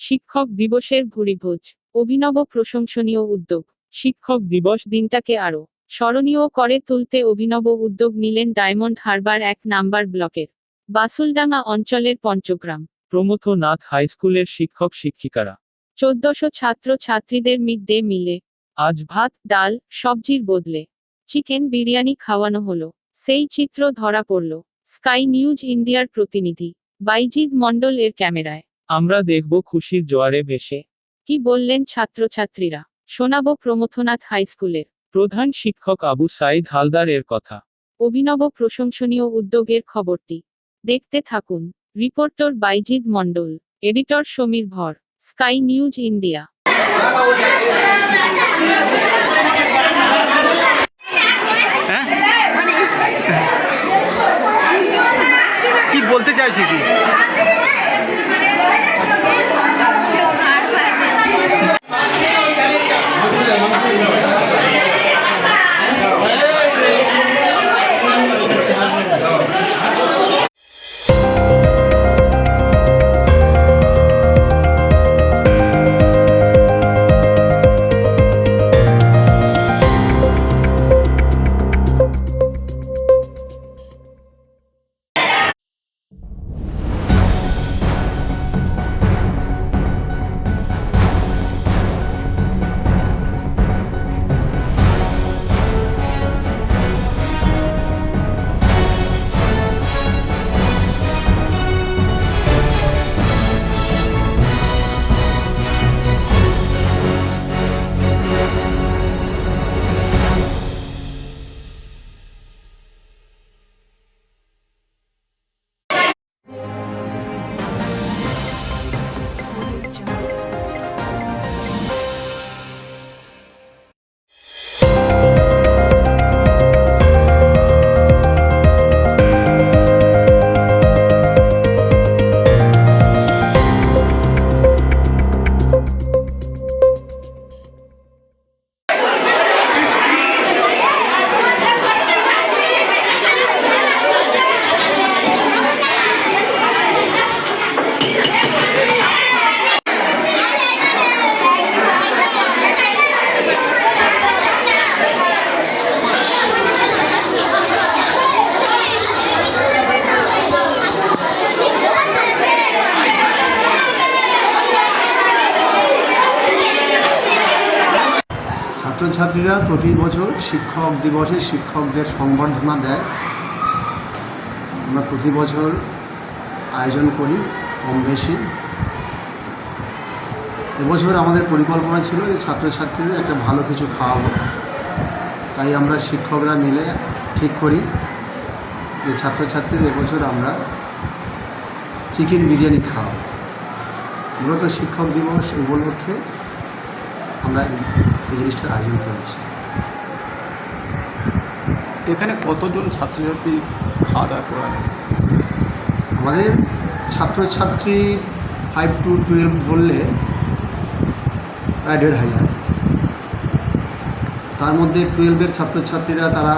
শিক্ষক দিবসের ভুরিভোজ অভিনব প্রশংসনীয় উদ্যোগ। শিক্ষক দিবস দিনটাকে আরও স্মরণীয় করে তুলতে অভিনব উদ্যোগ নিলেন ডায়মন্ড হারবার এক নাম্বার ব্লকের বাসুলডাঙ্গা অঞ্চলের পঞ্চগ্রাম। প্রমথ নাথ হাইস্কুলের শিক্ষক শিক্ষিকারা। চোদ্দশো ছাত্র ছাত্রীদের মিড ডে মিলে আজ ভাত ডাল সবজির বদলে চিকেন বিরিয়ানি খাওয়ানো হলো। সেই চিত্র ধরা পড়ল স্কাই নিউজ ইন্ডিয়ার প্রতিনিধি বাইজিদ মণ্ডল এর ক্যামেরায়। আমরা দেখব খুশির জোয়ারে ভেসে। কি বললেন ছাত্রছাত্রীরা? শোনাবো প্রমথনাথ হাই স্কুলের। প্রধান শিক্ষক আবু সাইদ হালদার এর কথা। অভিনব প্রশংসনীয় উদ্যোগের খবরটি। দেখতে থাকুন reporter Baizid Mondal editor Samir Bhar sky news India. কি বলতে চাইছি কি? ছাত্রছাত্রীরা প্রতি বছর শিক্ষক দিবসে শিক্ষকদের সংবর্ধনা দেয়। আমরা প্রতি বছর আয়োজন করি কম বেশি। এবছর আমাদের পরিকল্পনা ছিল যে ছাত্রছাত্রীদের একটা ভালো কিছু খাওয়াবো। তাই আমরা শিক্ষকরা মিলে ঠিক করি যে ছাত্রছাত্রীদের এবছর আমরা চিকেন বিরিয়ানি খাওয়াবো। মূলত শিক্ষক দিবস উপলক্ষে আমরা এই জিনিসটার আয়োজন করেছি। এখানে কতজন ছাত্রছাত্রী খাওয়া দাওয়া করা আমাদের ছাত্রছাত্রী ফাইভ টু টুয়েলভ ধরলে প্রায় দেড় হাজার। তার মধ্যে টুয়েলভের ছাত্রছাত্রীরা তারা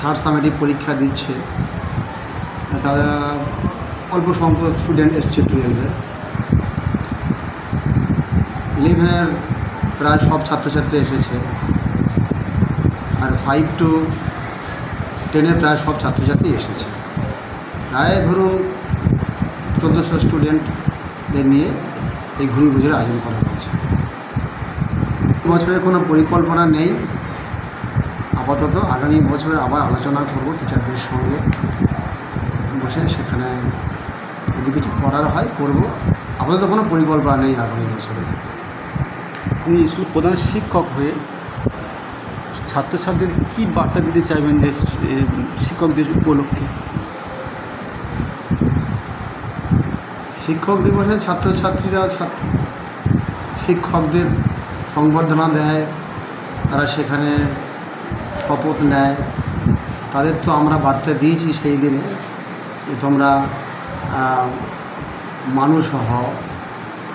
থার্ড সামেটিক পরীক্ষা দিচ্ছে। তারা অল্প সংখ্যক স্টুডেন্ট এসছে টুয়েলভের ইলেভেনের প্রায় সব ছাত্রছাত্রী এসেছে। আর ফাইভ টু টেনে প্রায় সব ছাত্রছাত্রী এসেছে। প্রায় ধরুন চোদ্দোশো স্টুডেন্টদের নিয়ে এই ঘুরি বুঝের আয়োজন করা হয়েছে। বছরে কোনো পরিকল্পনা নেই। আপাতত আগামী বছর আবার আলোচনা করব টিচারদের সঙ্গে। বসে সেখানে যদি কিছু করার হয় করব। আপাতত কোনো পরিকল্পনা নেই আগামী বছরে। আপনি স্কুল প্রধান শিক্ষক হয়ে ছাত্রছাত্রীদের কী বার্তা দিতে চাইবেন যে শিক্ষকদের উপলক্ষে? শিক্ষক দিবসে ছাত্রছাত্রীরা, ছাত্র, শিক্ষকদের সংবর্ধনা দেয়, তারা সেখানে শপথ নেয়। তাদের তো আমরা বার্তা দিয়েছি সেই দিনে যে তোমরা মানুষ হও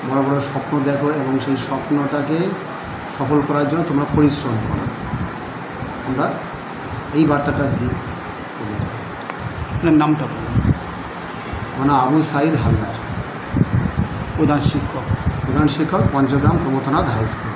বড় বড় স্বপ্ন দেখো এবং সেই স্বপ্নটাকে সফল করার জন্য তোমরা পরিশ্রম করো। আমরা এই বার্তাটা দিই। আপনার নামটা বলুন। মানে আবু সাইদ হালদার। প্রধান শিক্ষক। প্রধান শিক্ষক পঞ্চগ্রাম প্রমথনাথ হাই স্কুল।